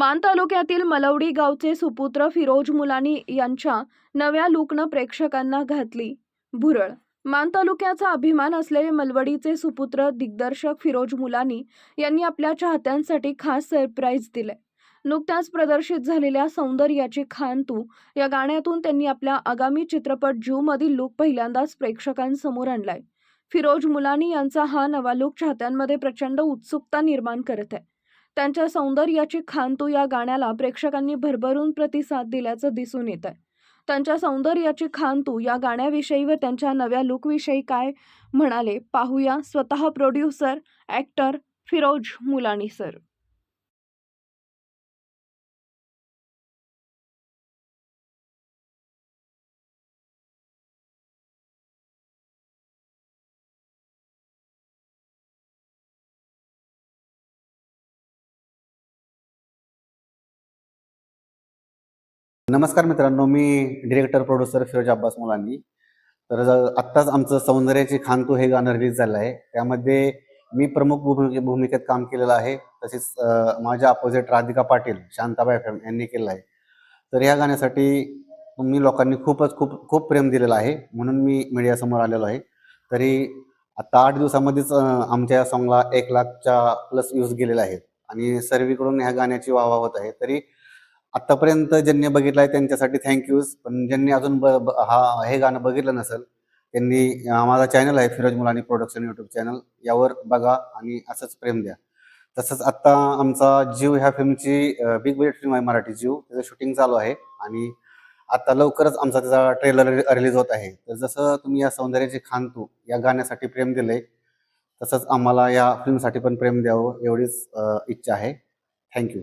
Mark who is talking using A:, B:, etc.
A: मान तालुक्यातील मलवडी गावचे सुपुत्र फिरोज मुलानी यांच्या नव्या लुकनं प्रेक्षकांना घातली. भुरळ. मान तालुक्याचा अभिमान असलेले मलवडीचे सुपुत्र दिग्दर्शक फिरोज मुलानी यांनी आपल्या चाहत्यांसाठी खास सरप्राईज दिले. नुकत्याच प्रदर्शित झालेल्या सौंदर्याची खान तू या गाण्यातून त्यांनी आपल्या आगामी चित्रपट जू मधील लुक पहिल्यांदाच प्रेक्षकांसमोर आणलाय. फिरोज मुलानी यांचा हा नवा लुक चाहत्यांमध्ये प्रचंड उत्सुकता निर्माण करत आहे. त्यांच्या सौंदर्याची खान तू या गाण्याला प्रेक्षकांनी भरभरून प्रतिसाद दिल्याचं दिसून येत आहे त्यांच्या सौंदर्याची खान तू या गाण्याविषयी व त्यांच्या नव्या लुकविषयी काय म्हणाले पाहूया. स्वतः producer actor Firoz Mulani sir.
B: नमस्कार मित्रांनो मी डिरेक्टर प्रोड्युसर फिरोज अब्बास मुलांनी. तर आत्ताच आमचं सौंदर्याची खानतू हे गाणं रिलीज झालं आहे. त्यामध्ये मी प्रमुख भूमिके भूमिकेत काम केलेलं आहे. तसेच माझ्या अपोजिट राधिका पाटील शांताबाई फॅम यांनी केलं आहे. तर ह्या गाण्यासाठी मी लोकांनी खूपच खूप खूप प्रेम दिलेलं आहे. म्हणून मी मीडियासमोर आलेलो आहे. तरी आता आठ दिवसामध्येच आमच्या या सॉंगला एक लाखच्या प्लस व्ह्यूज गेलेले आहेत. आणि सर्वीकडून ह्या गाण्याची वाहवा होत आहे. तरी आतापर्यंत ज्यांनी बघितलं आहे त्यांच्यासाठी थँक्यूज पण ज्यांनी अजून ब ब- हा हे गाणं बघितलं नसेल त्यांनी माझा चॅनल आहे Firoz Mulani production YouTube channel यावर बघा आणि असंच प्रेम द्या. तसंच आत्ता आमचा जीव ह्या फिल्मची बिग बजेट फिल्म आहे मराठी जीव. त्याचं शूटिंग चालू आहे आणि आता लवकरच आमचा त्याचा ट्रेलर रिलीज होत आहे. तर जसं तुम्ही या सौंदर्याची खांतू या गाण्यासाठी प्रेम दिले तसंच आम्हाला या फिल्मसाठी पण प्रेम द्यावं एवढीच इच्छा आहे. थँक्यू